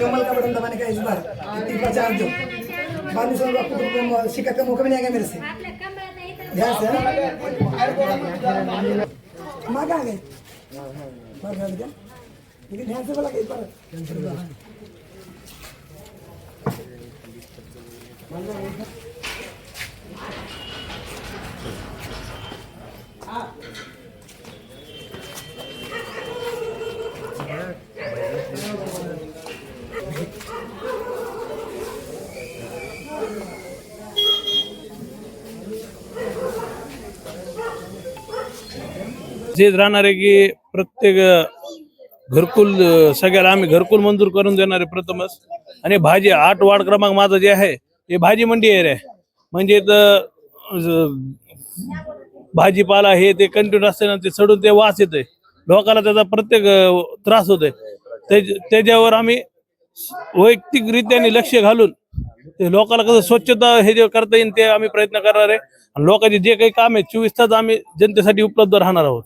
कमल का बटन दबाने का इस बार. इतनी प्रचार चार्ज दो बाद में सब आपको शिकायत का मौका भी नहीं आएगा मेरे से ध्यान से माँ कहाँ गए माँ कहाँ गए लेकिन ध्यान से बोला कि इस बार जे राहणार आहे की प्रत्येक घरकुल सगळ्याला आम्ही घरकुल मंजूर करून देणार आहे प्रथमच. आणि भाजी आठ वार्ड क्रमांक माझा जे आहे ते भाजी मंडी एरिया आहे म्हणजे भाजीपाला हे ते कंटिन्यू असते ना ते सडून ते वास येतोय. लोकांना त्याचा प्रत्येक त्रास होतोय. त्याच्यावर आम्ही वैयक्तिकरित्याने लक्ष घालून ते लोकांना कसं स्वच्छता हे जे करता येईल ते आम्ही प्रयत्न करणार आहे. आणि लोकांचे जे काही काम आहे चोवीस तास आम्ही जनतेसाठी उपलब्ध राहणार आहोत.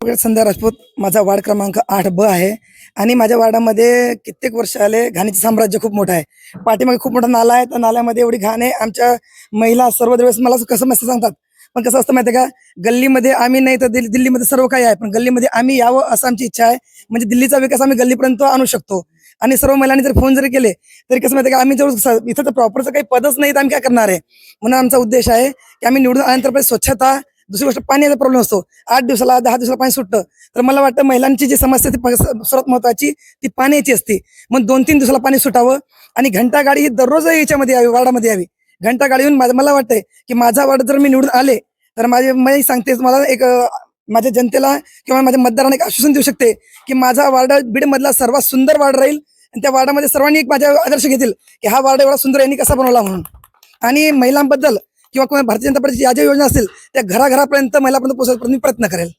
संध्या राजपूत माझा वार्ड क्रमांक आठ ब आहे. आणि माझ्या वार्डामध्ये कित्येक वर्ष आले घाणीचे साम्राज्य खूप मोठं आहे. पाठीमागे खूप मोठा नाला आहे. त्या नाल्यामध्ये एवढी घाण आहे. आमच्या महिला सर्व दिवस मला कसं मस्त सांगतात? पण कसं असतं माहिती आहे का? गल्लीमध्ये आम्ही नाही तर दिल्ली दिल्लीमध्ये सर्व काही आहे. पण गल्लीमध्ये आम्ही यावं असं आमची इच्छा आहे. म्हणजे दिल्लीचा विकास आम्ही गल्लीपर्यंत आणू शकतो. आणि सर्व महिलांनी जर फोन जरी केले तरी कसं माहिती आहे का? आम्ही जवळ इथं तर प्रॉपरचं काही पदच नाही तर आम्ही काय करणार आहे? म्हणून आमचा उद्देश आहे की आम्ही निवडून आल्यानंतर स्वच्छता दुसरी गोष्ट पाण्याचा प्रॉब्लेम असतो. आठ दिवसाला दहा दिवसाला पाणी सुटतं. तर मला वाटतं महिलांची जी समस्या ती सर्वात महत्वाची ती पाण्याची असते. मग दोन तीन दिवसाला पाणी सुटावं आणि घंटा गाडी ही दररोज याच्यामध्ये यावी वार्डामध्ये यावी. घंटा गाडी येऊन माझं- मला वाटतंय की माझा वार्ड जर मी निवडून आले तर माझे मी सांगते मला एक माझ्या जनतेला किंवा माझ्या मतदारांना एक आश्वासन देऊ शकते की माझा वार्ड बीडमधला सर्वात सुंदर वार्ड राहील आणि त्या वार्डामध्ये सर्वांनी एक माझ्या आदर्श घेतील की हा वार्ड एवढा सुंदर यांनी कसा बनवला म्हणून. आणि महिलांबद्दल किंवा कोणा भारतीय जनता पार्टीची ज्या ज्या योजना असतील त्या घराघरापर्यंत महिलापर्यंत पोहोचवण्याचा मी प्रयत्न करेल.